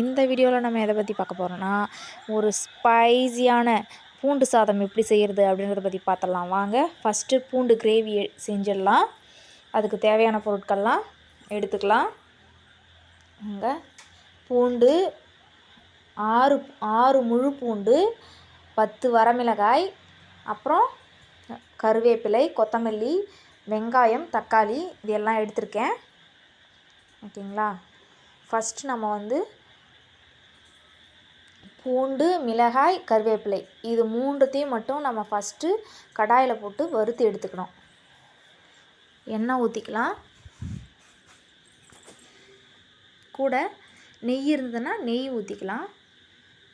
இந்த வீடியோவில் நம்ம எதை பற்றி பார்க்க போகிறோன்னா ஒரு ஸ்பைஸியான பூண்டு சாதம் எப்படி செய்கிறது அப்படின்றத பற்றி பார்த்துடலாம். வாங்க ஃபஸ்ட்டு பூண்டு கிரேவி செஞ்சிடலாம். அதுக்கு தேவையான பொருட்கள்லாம் எடுத்துக்கலாம். இங்கே பூண்டு ஆறு ஆறு முழு பூண்டு பத்து வரமிளகாய் அப்புறம் கருவேப்பிலை கொத்தமல்லி வெங்காயம் தக்காளி இது எல்லாம் எடுத்திருக்கேன். ஓகேங்களா? ஃபஸ்ட்டு நம்ம வந்து பூண்டு மிளகாய் கருவேப்பிலை. இது மூன்றுத்தையும் மட்டும் நம்ம ஃபஸ்ட்டு கடாயில் போட்டு வறுத்து எடுத்துக்கணும். எண்ணெய் ஊற்றிக்கலாம் கூட நெய் இருந்ததுன்னா நெய் ஊற்றிக்கலாம்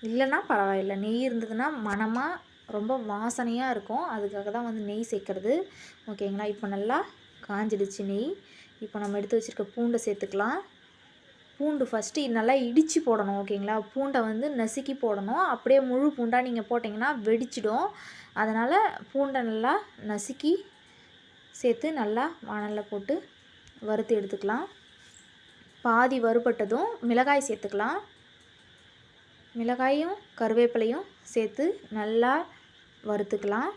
இல்லைன்னா பரவாயில்ல. நெய் இருந்ததுன்னா மணமாக ரொம்ப வாசனையாக இருக்கும். அதுக்காக தான் வந்து நெய் சேர்க்குறது. ஓகேங்களா? இப்போ நல்லா காஞ்சிடுச்சு நெய். இப்போ நம்ம எடுத்து வச்சுருக்க பூண்டை சேர்த்துக்கலாம். பூண்டு ஃபஸ்ட்டு நல்லா இடித்து போடணும் ஓகேங்களா? பூண்டை வந்து நசுக்கி போடணும். அப்படியே முழு பூண்டாக நீங்கள் போட்டிங்கன்னா வெடிச்சிடும். அதனால் பூண்டை நல்லா நசுக்கி சேர்த்து நல்லா வானலில் போட்டு வறுத்து எடுத்துக்கலாம். பாதி வறுபட்டதும் மிளகாய் சேர்த்துக்கலாம். மிளகாயும் கருவேப்பிலையும் சேர்த்து நல்லா வறுத்துக்கலாம்.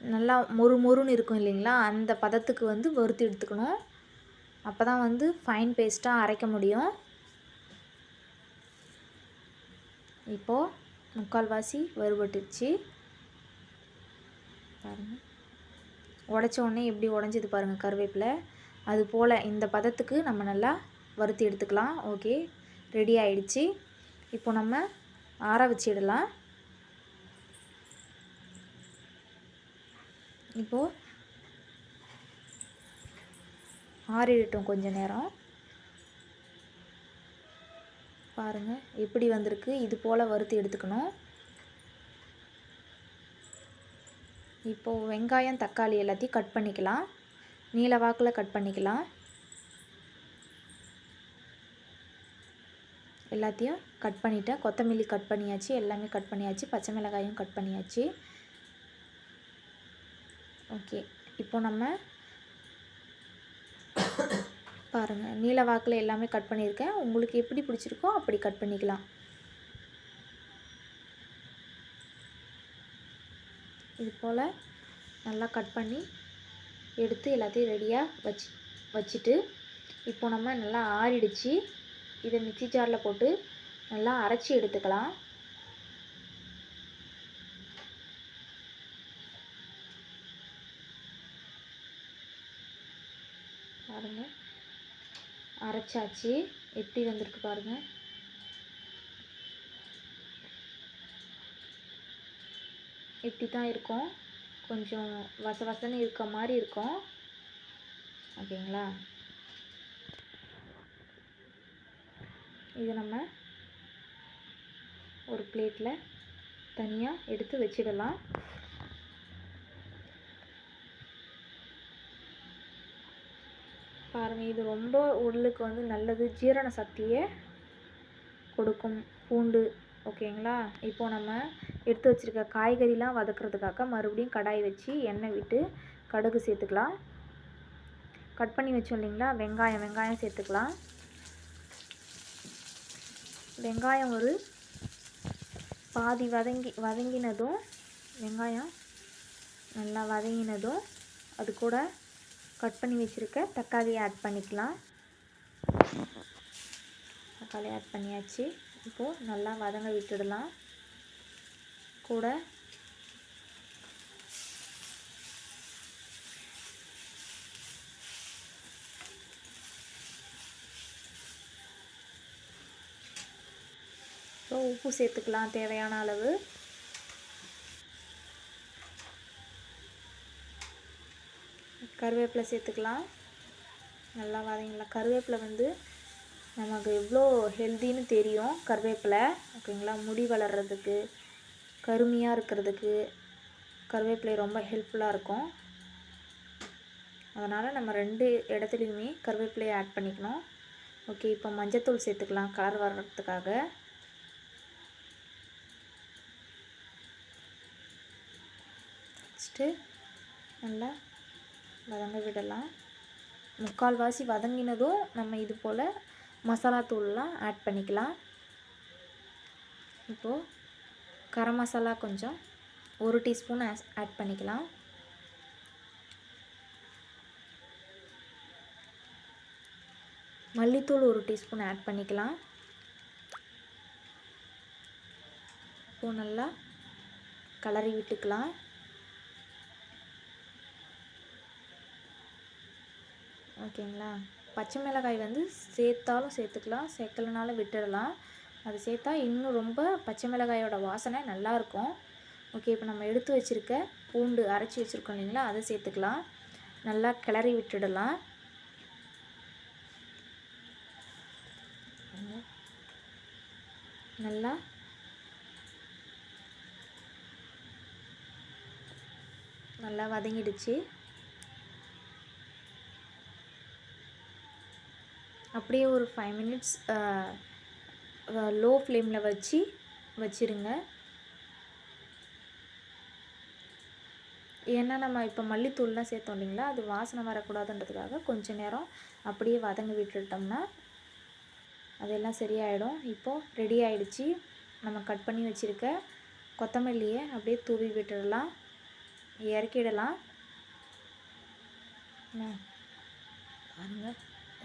நல்லா மொறு மொறுன்னு இருக்கும் இல்லைங்களா? அந்த பதத்துக்கு வந்து வறுத்து எடுத்துக்கணும். அப்போ தான் வந்து ஃபைன் பேஸ்ட்டாக அரைக்க முடியும். இப்போது முக்கால்வாசி வறுபட்டுச்சு பாருங்கள் உடச்ச உடனே எப்படி உடஞ்சது பாருங்கள் கருவேப்பிலை. அது போல் இந்த பதத்துக்கு நம்ம நல்லா வறுத்து எடுத்துக்கலாம். ஓகே ரெடி ஆயிடுச்சு. இப்போ நம்ம ஆற வச்சிடலாம். இப்போது ஆறிடட்டும் கொஞ்ச நேரம். பாருங்கள் எப்படி வந்திருக்கு? இது போல் வறுத்து எடுத்துக்கணும். இப்போது வெங்காயம் தக்காளி எல்லாத்தையும் கட் பண்ணிக்கலாம். நீல வாக்கில் கட் பண்ணிக்கலாம். எல்லாத்தையும் கட் பண்ணிவிட்டேன் கொத்தமல்லி கட் பண்ணியாச்சு எல்லாமே கட் பண்ணியாச்சு பச்சை மிளகாயும் கட் பண்ணியாச்சு. ஓகே இப்போ நம்ம பாருங்கள் நீல வாக்கில் எல்லாமே கட் பண்ணியிருக்கேன். உங்களுக்கு எப்படி பிடிச்சிருக்கோ அப்படி கட் பண்ணிக்கலாம். இது போல் நல்லா கட் பண்ணி எடுத்து எல்லாத்தையும் ரெடியாக வச்சு வச்சுட்டு இப்போ நம்ம நல்லா ஆறிடுச்சு. இதை மிக்சி ஜாரில் போட்டு நல்லா அரைச்சி எடுத்துக்கலாம். பாருங்கள் அரைச்சாச்சு. எப்படி வந்திருக்கு பாருங்கள் இப்படி தான் இருக்கும். கொஞ்சம் வச வசன்னு இருக்க மாதிரி இருக்கும். ஓகேங்களா? இது நம்ம ஒரு பிளேட்டில் தனியாக எடுத்து வச்சிடலாம். பாருங்கள் இது ரொம்ப உடலுக்கு வந்து நல்லது. ஜீரண சக்தியை கொடுக்கும் பூண்டு ஓகேங்களா? இப்போது நம்ம எடுத்து வச்சுருக்க காய்கறிலாம் வதக்குறதுக்காக மறுபடியும் கடாய் வச்சு எண்ணெய் விட்டு கடுகு சேர்த்துக்கலாம். கட் பண்ணி வச்சோம் இல்லைங்களா? வெங்காயம் வெங்காயம் சேர்த்துக்கலாம். வெங்காயம் ஒரு பாதி வதங்கி வதங்கினதும் வெங்காயம் நல்லா வதங்கினதும் அது கூட கட் பண்ணி வச்சுருக்க. தக்காளியை ஆட் பண்ணிக்கலாம். தக்காளி ஆட் பண்ணியாச்சு. இப்போது நல்லா வதங்க விட்டுடலாம். கூட இப்போ உப்பு சேர்த்துக்கலாம். தேவையான அளவு. கருவேப்பிலை சேர்த்துக்கலாம். நல்லா வதங்கிக்கலாம் கருவேப்பிலை வந்து நமக்கு எவ்வளோ ஹெல்த்தின்னு தெரியும் கருவேப்பிலை. ஓகேங்களா? முடி வளர்கிறதுக்கு கருமையாக இருக்கிறதுக்கு கருவேப்பிலை ரொம்ப ஹெல்ப்ஃபுல்லாக இருக்கும். அதனால் நம்ம ரெண்டு இடத்துலையுமே கருவேப்பிலையை ஆட் பண்ணிக்கணும். ஓகே இப்போ மஞ்சத்தூள் சேர்த்துக்கலாம் கலர் வர்றதுக்காக. நெக்ஸ்ட்டு நல்லா வதங்க விடலாம் முக்கால்வாசி வதங்கினதும் நம்ம இது போல் மசாலா தூள்லாம் ஆட் பண்ணிக்கலாம். இப்போது கரம் மசாலா கொஞ்சம் ஒரு டீஸ்பூன் ஆட் பண்ணிக்கலாம். மல்லித்தூள் ஒரு டீஸ்பூன் ஆட் பண்ணிக்கலாம். இப்போ நல்லா கலரி விட்டுக்கலாம். ஓகேங்களா? பச்சை மிளகாய் வந்து சேர்த்தாலும் சேர்த்துக்கலாம் சேர்க்கலனாலும் விட்டுடலாம். அது சேர்த்தா இன்னும் ரொம்ப பச்சை மிளகாயோட வாசனை நல்லாயிருக்கும். ஓகே இப்போ நம்ம எடுத்து வச்சுருக்க பூண்டு அரைச்சி வச்சுருக்கோம் இல்லைங்களா? அதை சேர்த்துக்கலாம். நல்லா கிளறி விட்டுடலாம். நல்லா நல்லா வதங்கிடுச்சு. அப்படியே ஒரு ஃபைவ் மினிட்ஸ் லோ ஃப்ளேமில் வச்சு வச்சுருங்க. ஏன்னா நம்ம இப்போ மல்லித்தூள்லாம் சேர்த்தோம் இல்லைங்களா? அது வாசனை வரக்கூடாதுன்றதுக்காக கொஞ்சம் நேரம் அப்படியே வதங்க விட்டுட்டோம்னா அதெல்லாம் சரியாயிடும். இப்போது ரெடி ஆகிடுச்சி நம்ம கட் பண்ணி வச்சுருக்க கொத்தமல்லியை அப்படியே தூவி விட்டுடலாம். இறக்கிடலாம். பாருங்கள்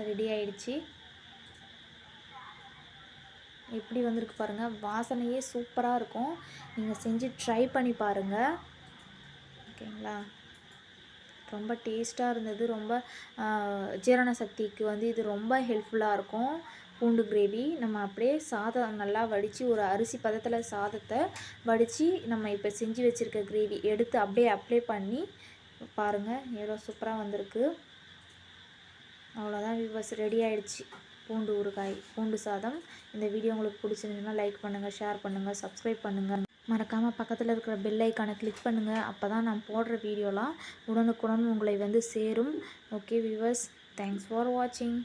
ரெடி ஆயிடுச்சு. எப்படி வந்திருக்கு பாருங்கள் வாசனையே சூப்பராக இருக்கும். நீங்கள் செஞ்சு ட்ரை பண்ணி பாருங்கள் ஓகேங்களா ரொம்ப டேஸ்ட்டாக இருந்தது. ரொம்ப ஜீரண சக்திக்கு வந்து இது ரொம்ப ஹெல்ப்ஃபுல்லாக இருக்கும். பூண்டு கிரேவி நம்ம அப்படியே சாதம் நல்லா வடித்து ஒரு அரிசி பதத்தில் சாதத்தை வடித்து நம்ம இப்போ செஞ்சு வச்சுருக்க கிரேவி எடுத்து அப்படியே அப்ளை பண்ணி பாருங்கள் எவ்வளோ சூப்பராக வந்திருக்கு. அவ்வளோதான் விவஸ் ரெடி ஆகிடுச்சு பூண்டு ஊறுகாய் பூண்டு சாதம். இந்த வீடியோ உங்களுக்கு பிடிச்சிருந்துச்சுன்னா லைக் பண்ணுங்கள் ஷேர் பண்ணுங்கள் சப்ஸ்கிரைப் பண்ணுங்கள் மறக்காமல் பக்கத்தில் இருக்கிற பெல் ஐக்கானை கிளிக் பண்ணுங்கள் அப்போ தான் நான் போடுற வீடியோலாம் உடனுக்குடன் உங்களை வந்து சேரும். ஓகே வியூவர்ஸ் தேங்க்ஸ் ஃபார் வாட்சிங்